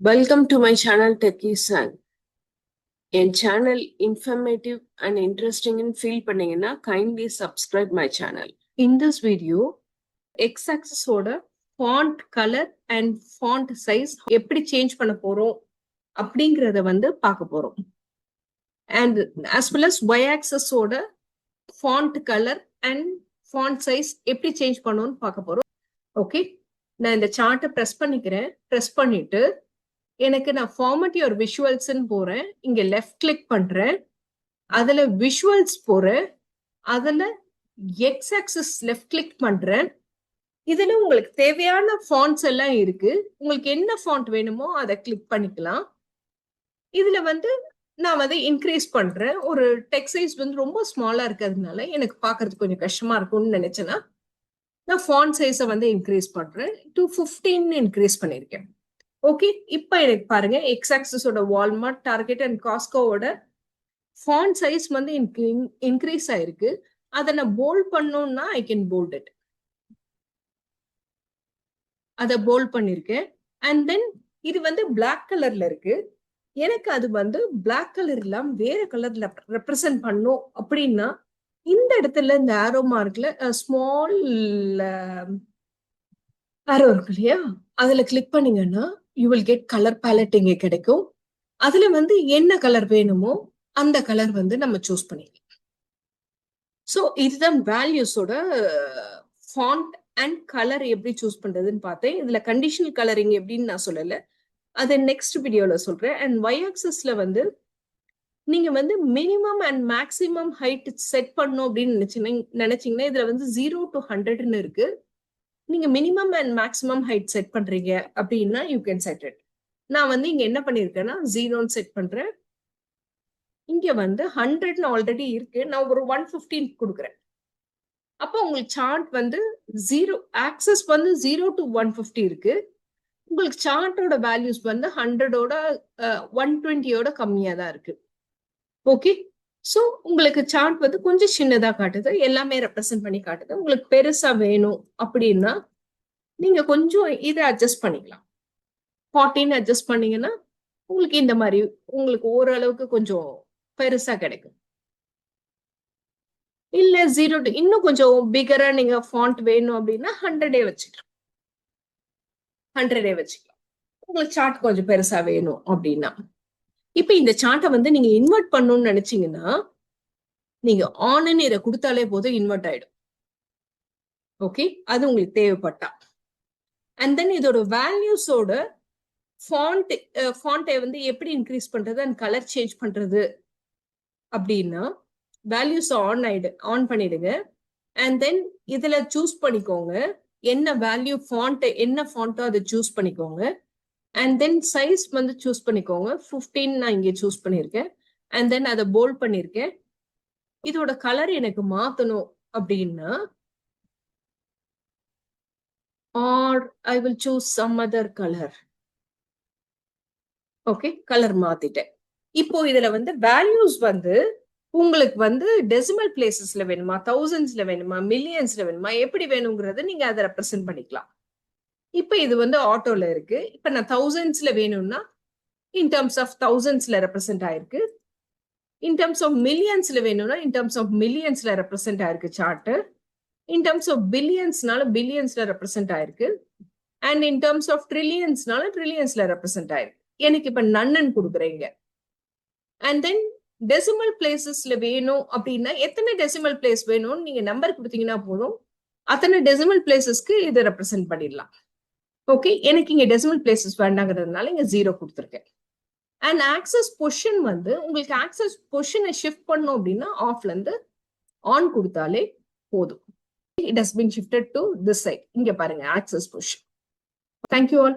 Welcome to my channel டெக்கிசன் என் channel informative and இன்ட்ரெஸ்டிங்னு ஃபீல் பண்ணீங்கன்னா kindly subscribe my channel in this video X ஆக்சஸோட font colour and font size எப்படி change பண்ண போறோம் அப்படிங்கிறத வந்து பார்க்க போறோம். And as well as Y ஆக்சஸோட font colour and font size எப்படி சேஞ்ச் பண்ணணும்னு பார்க்க போறோம். ஓகே நான் இந்த சார்ட்டை ப்ரெஸ் பண்ணிக்கிறேன். ப்ரெஸ் பண்ணிட்டு எனக்கு நான் ஃபார்மட் யுவர் விஷுவல்ஸ்ன்னு போறேன். இங்க லெஃப்ட் கிளிக் பண்றேன். அதுல விஷுவல்ஸ் போறேன். அதுல எக்ஸ் ஆக்சஸ் லெஃப்ட் கிளிக் பண்றேன். இதுல உங்களுக்கு தேவையான ஃபாண்ட்ஸ் எல்லாம் இருக்கு. உங்களுக்கு என்ன ஃபாண்ட் வேணுமோ அதை கிளிக் பண்ணிக்கலாம். இதுல வந்து நான் வந்து இன்க்ரீஸ் பண்றேன். ஒரு டெக் சைஸ் வந்து ரொம்ப ஸ்மாலா இருக்கிறதுனால எனக்கு பாக்குறதுக்கு கொஞ்சம் கஷ்டமா இருக்கும்னு நினைச்சேன்னா நான் ஃபாண்ட் சைஸை வந்து இன்க்ரீஸ் பண்றேன். டூ ஃபிஃப்டீன் இன்க்ரீஸ் பண்ணியிருக்கேன். ஓகே இப்போ எனக்கு பாருங்க எக்ஸ் ஆக்சஸோட வால்மார்ட் டார்கெட் அண்ட் காஸ்கோவோட ஃபாண்ட் சைஸ் வந்து இன்க்ரீஸ் ஆயிருக்கு. அதை நான் போல்ட் பண்ணோம்னா ஐ கேன் போல்ட் இட் அதை போல்ட் பண்ணிருக்கேன். அண்ட் தென் இது வந்து பிளாக் கலர்ல இருக்கு. எனக்கு அது வந்து பிளாக் கலர் இல்லாம வேற கலர்ல ரெப்ரசன்ட் பண்ணும் அப்படின்னா இந்த இடத்துல இந்த ஆரோ மார்க்ல ஸ்மால் ஆரோ இருக்கு இல்லையா? அதுல கிளிக் பண்ணீங்கன்னா you will get colour palette இங்கே கிடைக்கும். அதுல வந்து என்ன கலர் வேணுமோ அந்த கலர் வந்து நம்ம சூஸ் பண்ணிக்கலாம். ஸோ இதுதான் வேல்யூஸோட ஃபாண்ட் அண்ட் கலர் எப்படி சூஸ் பண்றதுன்னு பார்த்தேன். இதுல கண்டிஷனல் கலரிங் எப்படின்னு நான் சொல்லலை. அதை நெக்ஸ்ட் வீடியோல சொல்றேன். அண்ட் ஒய் ஆக்சஸ்ல வந்து நீங்க வந்து minimum and maximum height set பண்ணும் அப்படின்னு நினச்சிங்க நினைச்சீங்கன்னா இதுல வந்து ஜீரோ டு ஹண்ட்ரட்னு இருக்கு. நீங்க minimum and maximum height set பண்றீங்க அப்படின்னா யூ கேன் செட் இட் நான் வந்து இங்க என்ன பண்ணிருக்கேன்னா ஜீரோன்னு செட் பண்றேன். இங்க வந்து ஹண்ட்ரட்னு ஆல்ரெடி இருக்கு. நான் ஒரு ஒன் பிப்டீன் கொடுக்குறேன். அப்போ உங்களுக்கு சார்ட் வந்து ஜீரோ ஆக்சஸ் வந்து ஜீரோ டு ஒன் பிப்டி இருக்கு. உங்களுக்கு சார்ட்டோட வேல்யூஸ் வந்து ஹண்ட்ரடோட ஒன் டுவெண்ட்டியோட கம்மியாக தான் இருக்கு. ஓகே ஸோ உங்களுக்கு சார்ட் வந்து கொஞ்சம் சின்னதா காட்டுது. எல்லாமே ரெப்ரசென்ட் பண்ணி காட்டுது. உங்களுக்கு பெருசா வேணும் அப்படின்னா நீங்க கொஞ்சம் இதை அட்ஜஸ்ட் பண்ணிக்கலாம். ஃபார்ட்டின் அட்ஜஸ்ட் பண்ணீங்கன்னா உங்களுக்கு இந்த மாதிரி உங்களுக்கு ஓரளவுக்கு கொஞ்சம் பெருசா கிடைக்கும். இல்ல ஜீரோ இன்னும் கொஞ்சம் பிகரா நீங்க ஃபாண்ட் வேணும் அப்படின்னா ஹண்ட்ரடே வச்சுக்கலாம். ஹண்ட்ரடே வச்சுக்கலாம். உங்களுக்கு சார்ட் கொஞ்சம் பெருசா வேணும் அப்படின்னா. இப்ப இந்த சார்ட்டை வந்து நீங்க இன்வெர்ட் பண்ணணும்னு நினைச்சீங்கன்னா நீங்க ஆன் இதை கொடுத்தாலே போதும் இன்வெர்ட் ஆயிடும். ஓகே அது உங்களுக்கு தேவைப்பட்டா. அண்ட் தென் இதோட வேல்யூஸோட ஃபாண்ட் ஃபாண்ட்டை வந்து எப்படி இன்க்ரீஸ் பண்றது அண்ட் கலர் சேஞ்ச் பண்றது அப்படின்னா வேல்யூஸ் ஆன் ஆயிடு ஆன் பண்ணிடுங்க. அண்ட் தென் இதுல சூஸ் பண்ணிக்கோங்க. என்ன வேல்யூ ஃபாண்ட் என்ன ஃபாண்ட்டோ அதை சூஸ் பண்ணிக்கோங்க. அண்ட் தென் சைஸ் வந்து சூஸ் பண்ணிக்கோங்க. ஃபிஃப்டீன் நான் இங்கே சூஸ் பண்ணியிருக்கேன். அண்ட் தென் அதை போல்ட் பண்ணியிருக்கேன். இதோட கலர் எனக்கு மாத்தணும் அப்படின்னா or I will choose some other colour okay colour மாத்திட்டேன். இப்போ இதுல வந்து வேல்யூஸ் வந்து உங்களுக்கு வந்து டெசிமல் பிளேசஸ்ல வேணுமா தௌசண்ட்ஸ்ல வேணுமா மில்லியன்ஸ்ல வேணுமா எப்படி வேணுங்கிறத நீங்க அதை ரெப்ரசென்ட் பண்ணிக்கலாம். இப்போ இது வந்து ஆட்டோல இருக்கு. இப்போ நான் தௌசண்ட்ஸ்ல வேணும்னா இன் டர்ம்ஸ் ஆஃப் தௌசண்ட்ஸ்ல ரெப்ரசென்ட் ஆயிருக்கு. இன் டர்ம்ஸ் ஆஃப் மில்லியன்ஸ்ல வேணும்னா இன் டர்ம்ஸ் ஆஃப் மில்லியன்ஸ்ல ரெப்ரசென்ட் ஆயிருக்கு சார்ட்டு இன் டர்ம்ஸ் ஆஃப் பில்லியன்ஸ்னால பில்லியன்ஸ்ல ரெப்ரசென்ட் ஆயிருக்கு. அண்ட் இன் டர்ம்ஸ் ஆஃப் ட்ரில்லியன்ஸ்னால ட்ரில்லியன்ஸ்ல ரெப்ரசென்ட் ஆயிருக்கு. எனக்கு இப்ப நன்னன் கொடுக்குறீங்க. அண்ட் தென் டெசிமல் பிளேசஸ்ல வேணும் அப்படின்னா எத்தனை டெசிமல் பிளேஸ் வேணும்னு நீங்க நம்பர் கொடுத்தீங்கன்னா போதும். அத்தனை டெசிமல் பிளேசஸ்க்கு இதை ரெப்ரசென்ட் பண்ணிடலாம். ஓகே எனக்கு இங்க டெசிமல் பிளேசஸ் வேண்டாங்கிறதுனால இங்கே ஜீரோ கொடுத்துருக்கேன். அண்ட் ஆக்சஸ் பொஷன் வந்து உங்களுக்கு ஆக்சஸ் பொஷனை ஷிஃப்ட் பண்ணும் அப்படின்னா ஆஃப்ல இருந்து ஆன் கொடுத்தாலே போதும். It has been shifted to this side இங்கே பாருங்க ஆக்சஸ் பொஷன் தேங்க்யூ ஆல்